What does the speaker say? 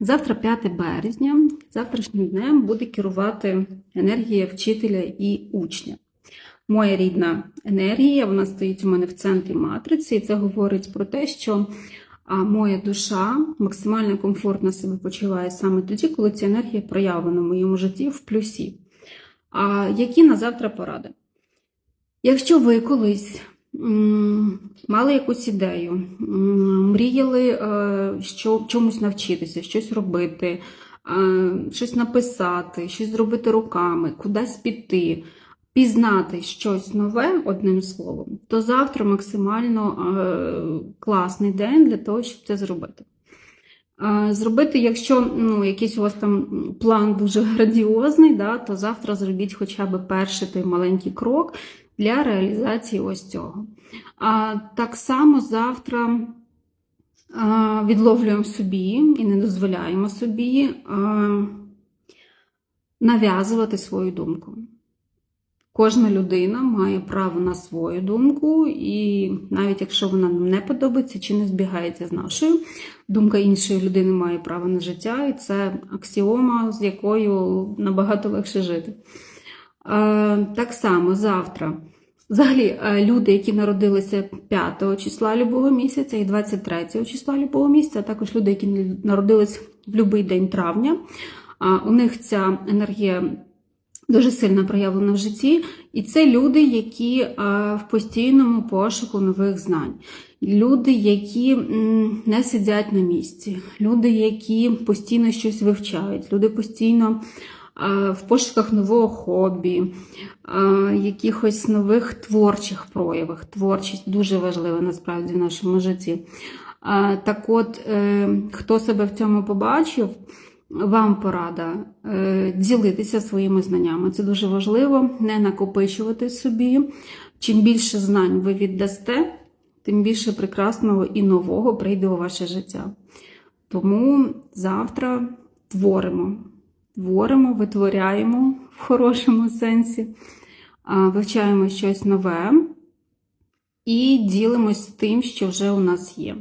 Завтра 5 березня, завтрашнім днем буде керувати енергія вчителя і учня. Моя рідна енергія, вона стоїть у мене в центрі матриці, і це говорить про те, що моя душа максимально комфортно себе почуває саме тоді, коли ця енергія проявлена в моєму житті в плюсі. А які на завтра поради? Якщо ви колись мали якусь ідею, мріяли е, що, чомусь навчитися, щось робити, е, щось написати, щось зробити руками, кудись піти, пізнати щось нове, одним словом, то завтра максимально е, класний день для того, щоб це зробити. Зробити, якщо ну, якийсь у вас там план дуже градіозний, да, то завтра зробіть хоча б перший той маленький крок для реалізації ось цього. А так само завтра відловлюємо собі і не дозволяємо собі а, нав'язувати свою думку. Кожна людина має право на свою думку, і навіть якщо вона нам не подобається чи не збігається з нашою, думка іншої людини має право на життя, і це аксіома, з якою набагато легше жити. Так само завтра. Взагалі, е, люди, які народилися 5 числа любого місяця і 23 числа любого місяця, а також люди, які народились в будь-який день травня, у них ця енергія дуже сильно проявлена в житті. І це люди, які е, в постійному пошуку нових знань. Люди, які не сидять на місці, люди, які постійно щось вивчають, люди постійно е, в пошуках нового хобі, е, якихось нових творчих проявах. Творчість дуже важлива насправді в нашому житті. Так от, хто себе в цьому побачив, вам порада е, ділитися своїми знаннями. Це дуже важливо, не накопичувати собі. Чим більше знань ви віддасте, тим більше прекрасного і нового прийде у ваше життя. Тому завтра творимо. Творимо, витворяємо в хорошому сенсі, вивчаємо щось нове і ділимось тим, що вже у нас є.